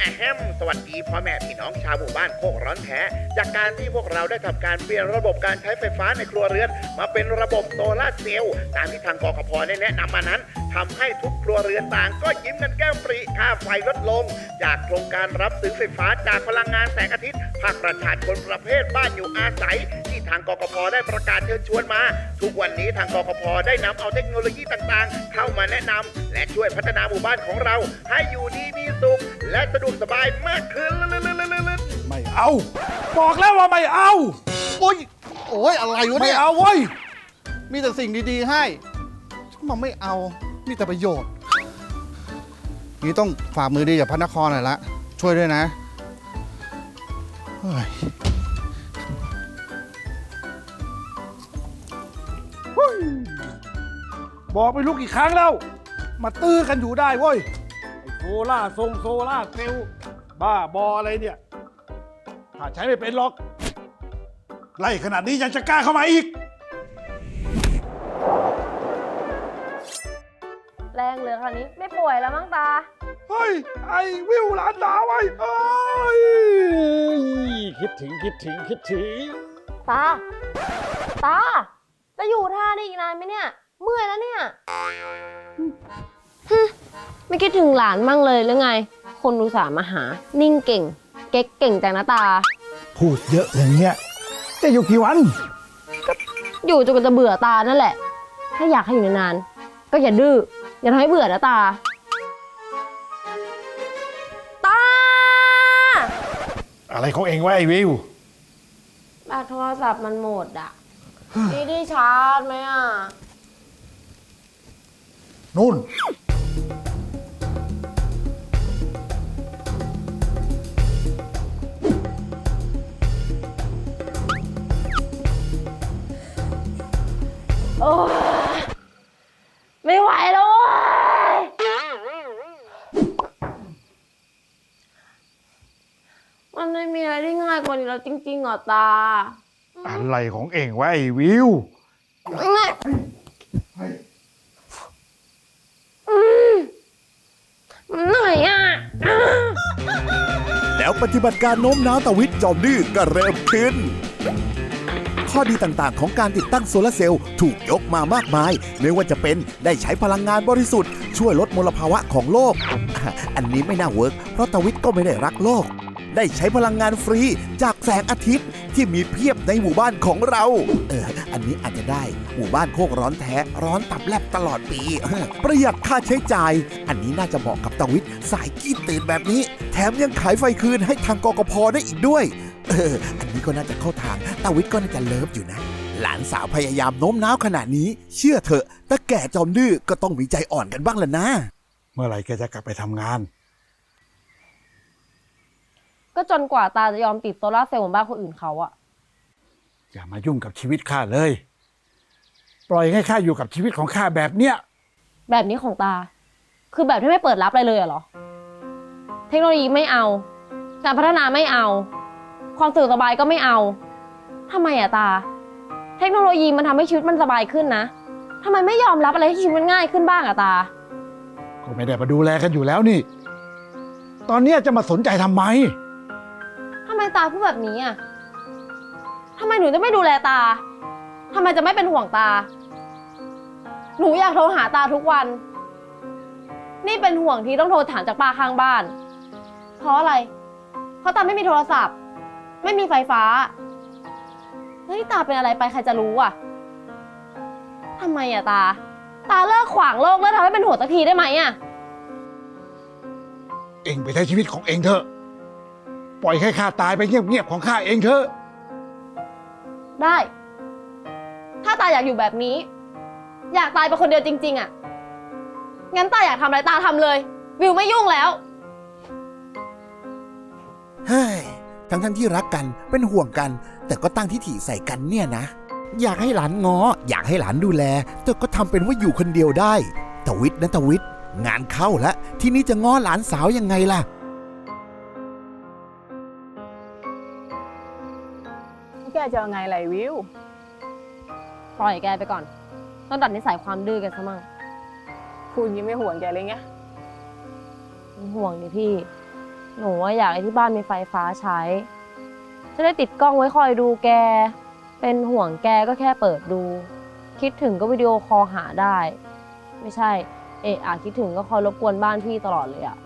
อะแฮมสวัสดีพ่อแม่พี่น้องชาวหมู่บ้านโคกร้อนแท้จากการที่พวกเราได้ทำการเปลี่ยนระบบการใช้ไฟฟ้าในครัวเรือน มาเป็นระบบโซลาร์เซลล์ตามที่ทางกกพได้แนะนำมานั้นทำให้ทุกครัวเรือนต่างก็ยิ้มกันแก้มปรีค่าไฟลดลง จากโครงการรับซื้อไฟฟ้าจากพลังงานแสงอาทิตย์ภาคประชาชนประเภทบ้านอยู่อาศัย ทางกกพได้ประกาศเชิญชวนมา ทุกวันนี้ทางกกพได้นำเอาเทคโนโลยีต่างๆ เข้ามาแนะนำและช่วยพัฒนาหมู่บ้านของเรา ให้อยู่ดีมีสุขและสะดวกสบายมากขึ้น ไม่เอา บอกแล้วว่าไม่เอา โอ้ยโอ้ยอะไรวะไม่เนี่ยเอาเว้ย มีแต่สิ่งดีๆให้มันไม่เอา มีแต่ประโยชน์ นี่ต้องฝ่ามือดีกับพระนครหน่อยละ ช่วยด้วยนะเฮ้ย บอกไปลูกกี่ครั้งแล้ว มาตื้อกันอยู่ได้เว้ยไอ้โซล่าทรงโซล่าเซลลบ้าบออะไรเนี่ยถ้าใช้ไม่เป็นหรอก ไล่ขนาดนี้ยังจะกล้าเข้ามาอีก แรงเหลือขนาดนี้ไม่ป่วยแล้วมั้งตา เฮ้ย ไอ้วิวหลานสาวไอ้เอ้ยคิดถึงคิดถึงคิดถึง ตา ตา จะอยู่ท่านี้อีกนานไหมเนี่ย เมื่อยแล้วเนี่ยฮึไม่คิดถึงหลานมั่งเลยหรือไง คนอุตส่าห์มาหา นิ่งเก่ง เก๊กเก่งจังนะตา พูดเยอะอย่างเงี้ยจะอยู่กี่วัน อยู่จนกว่าจะเบื่อตานั่นแหละ ถ้าอยากให้อยู่นานๆก็อย่าดื้อ อย่าทำให้เบื่อนะตา ตา อะไรของเองวะไอ้วิว แบตโทรศัพท์มันหมดอะ นี่ได้ชาร์จไหมอะ นู่น โอ้ยไม่ไหวแล้วเว้ยมันไม่มีอะไรที่ง่ายกว่านี้แล้วจริงๆเหรอตา อะไรของเองวะไอ้วิวง่ายอืมมันเหนื่อยอะ แล้วปฏิบัติการโน้มน้าวตวิทย์จอมดื้อก็เริ่มขึ้น ข้อดีต่างๆ ของการติดตั้งโซลาร์เซลล์ถูกยกมามากมาย ไม่ว่าจะเป็นได้ใช้พลังงานบริสุทธิ์ ช่วยลดมลภาวะของโลก อันนี้ไม่น่าเวิร์กเพราะตวิทย์ก็ไม่ได้รักโลก ได้ใช้พลังงานฟรีจากแสงอาทิตย์ที่มีเพียบในหมู่บ้านของเรา เออ อันนี้อาจจะได้หมู่บ้านโคกร้อนแท้ร้อนตับแลบตลอดปี ประหยัดค่าใช้จ่าย อันนี้น่าจะเหมาะกับตวิทย์สายกี้ตื่นแบบนี้ แถมยังขายไฟคืนให้ทางกกพได้อีกด้วย เออ อันนี้ก็น่าจะเข้าทางตาวิทย์ก็น่าจะเลิฟอยู่นะหลานสาวพยายามโน้มน้าวขนาดนี้ เชื่อเถอะ แต่แก่จอมดื้อก็ต้องมีใจอ่อนกันบ้างละนะ เมื่อไหร่แกจะกลับไปทำงาน จนกว่าตาจะยอมติดโซลาร์เซลล์เหมือนบ้านคนอื่นเขาอะอย่ามายุ่งกับชีวิตข้าเลย ปล่อยให้ข้าอยู่กับชีวิตของข้าแบบเนี้ย แบบนี้ของตา คือแบบที่ไม่เปิดรับอะไรเลยอะเหรอ เทคโนโลยีไม่เอา การพัฒนาไม่เอา ความสะดวกสบายก็ไม่เอาทำไมอะตา เทคโนโลยีมันทำให้ชีวิตมันสบายขึ้นนะทำไมไม่ยอมรับอะไรที่ชีวิตมันง่ายขึ้นบ้างอะตา ก็ไม่ได้มาดูแลกันอยู่แล้วนี่ ตอนเนี้ยจะมาสนใจทำไมทำไมตาพูดแบบนี้อะทำไมหนูจะไม่ดูแลตาทำไมจะไม่เป็นห่วงตา หนูอยากโทรหาตาทุกวัน นี่เป็นห่วงที่ต้องโทรถามจากป้าข้างบ้าน เพราะอะไร เพราะตาไม่มีโทรศัพท์ ไม่มีไฟฟ้าแล้วที่ตาเป็นอะไรไปใครจะรู้อะทำไมอะตา ตาเลิกขวางโลกเลิกทำให้เป็นห่วงสักทีได้ไหมอะ เองไปใช้ชีวิตของเองเถอะ ปล่อยให้ข้าตายไปเงียบๆของข้าเองเถอะ ได้ ถ้าตาอยากอยู่แบบนี้ อยากตายไปคนเดียวจริง ๆอะงั้นตาอยากทำอะไรตาทำเลย วิวไม่ยุ่งแล้ว เฮ้ยทั้งทั้งๆที่รักกันเป็นห่วงกัน แต่ก็ตั้งทิฐิใส่กันเนี่ยนะ อยากให้หลานงอ อยากให้หลานดูแล แต่ก็ทำเป็นว่าอยู่คนเดียวได้ตวิทย์นะตวิทย์งานเข้าแล้วทีนี้จะง้อหลานสาวยังไงล่ะ แกจะเอาไงไหลวิว ปล่อยแกไปก่อน ต้องดัดนิสัยความดื้อกันซะมั่งคุณยังไม่ห่วงแกเลยไงเป็นห่วงนี่พี่ หนูว่าอยากให้ที่บ้านมีไฟฟ้าใช้ จะได้ติดกล้องไว้คอยดูแก เป็นห่วงแกก็แค่เปิดดู คิดถึงก็วิดีโอคอลหาได้ ไม่ใช่ เอะอะคิดถึงก็คอยรบกวนบ้านพี่ตลอดเลยอะ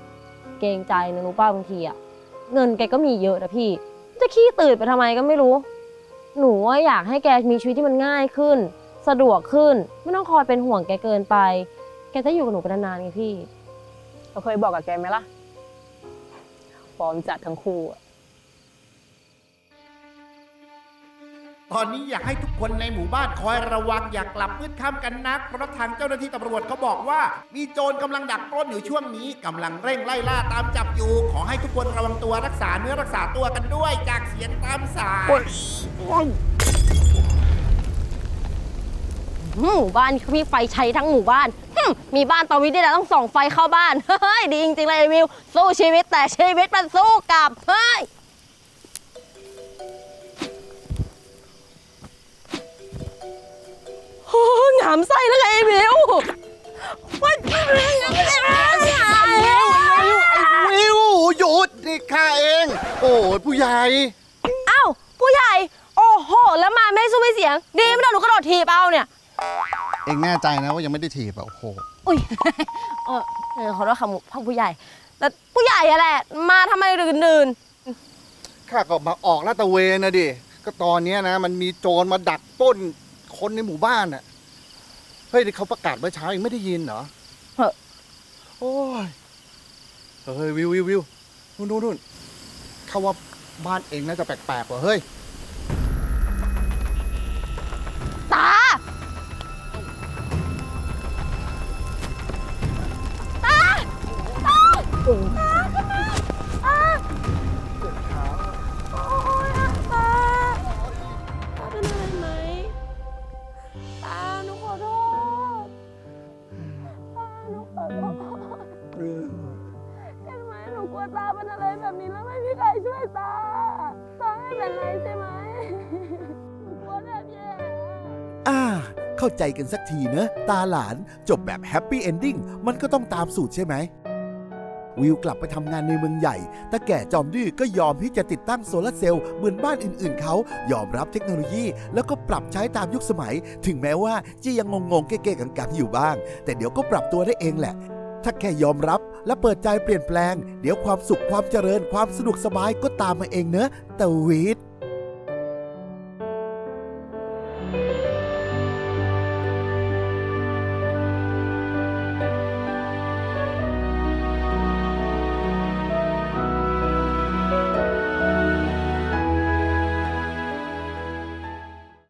เกรงใจนะรู้ป้าบางทีอะเงินแกก็มีเยอะนะพี่ จะขี้ตื่นไปทำไมก็ไม่รู้ หนูว่าอยากให้แกมีชีวิตที่มันง่ายขึ้น สะดวกขึ้น ไม่ต้องคอยเป็นห่วงแกเกินไป แกจะอยู่กับหนูไปนานๆไงพี่ เราเคยบอกกับแกไหมล่ะฟอร์มจัดทั้งคู่อะ ตอนนี้อยากให้ทุกคนในหมู่บ้านคอยระวังอย่ากลับมืดค่ำกันนัก เพราะทางเจ้าหน้าที่ตำรวจเขาบอกว่า มีโจรกำลังดักปล้นอยู่ช่วงนี้กำลังเร่งไล่ล่าตามจับอยู่ ขอให้ทุกคนระวังตัวรักษาเนื้อรักษาตัวกันด้วย จากเสียงตามสาย หมู่บ้านเขามีไฟใช้ทั้งหมู่บ้านหึ่มมีบ้านตอวิทย์นี่แหละต้องส่องไฟเข้าบ้าน เฮ้ย ดีจริงๆเลยไอ้วิว สู้ชีวิตแต่ชีวิตมันสู้กลับ เฮ้ยามไส้แล้วไงไอ้วิวว่าจะเรื่องยังไงวิวหยุดนี่ข้าเอง โอ้ยผู้ใหญ่เอ้าผู้ใหญ่ โอ้โห แล้วมาไม่สู้ไม่เสียง ดีไม่ได้หนูกระโดดถีบเอาเนี่ย เองแน่ใจนะว่ายังไม่ได้ถีบอะโอ้โหอุ้ย เออเออขอโทษค่ะพ่อผู้ใหญ่ แต่ผู้ใหญ่อะแหละ มาทำไมดื่นข้าก็มาออกลาดตระเวนนะดิก็ตอนเนี้ยนะ มันมีโจรมาดักปล้นคนในหมู่บ้านอะ เฮ้ยเขาประกาศเมื่อเช้าเองไม่ได้ยินเหรอเฮ้อ โอ้ยเฮ้ยวิววิววิวนู่นนู่นนู่นเขาว่าบ้านเองน่าจะแปลกๆว่ะเฮ้ย แบบนี้แล้วไม่มีใครช่วยตา ตาไม่เป็นไรใช่ไหมหนูกลัวแบบแย่อ่า เข้าใจกันสักทีเนอะตาหลานจบแบบแฮปปี้เอนดิ้งมันก็ต้องตามสูตรใช่ไหม วิวกลับไปทำงานในเมืองใหญ่แต่แก่จอมดื้อก็ยอมที่จะติดตั้งโซลาร์เซลล์เหมือนบ้านอื่นๆเขา ยอมรับเทคโนโลยี แล้วก็ปรับใช้ตามยุคสมัย ถึงแม้ว่าจะยังงงๆเก๊ๆกังๆอยู่บ้าง แต่เดี๋ยวก็ปรับตัวได้เองแหละ ถ้าแค่ยอมรับและเปิดใจเปลี่ยนแปลง เดี๋ยวความสุขความเจริญความสะดวกสบายก็ตามมาเองเนอะตะวิท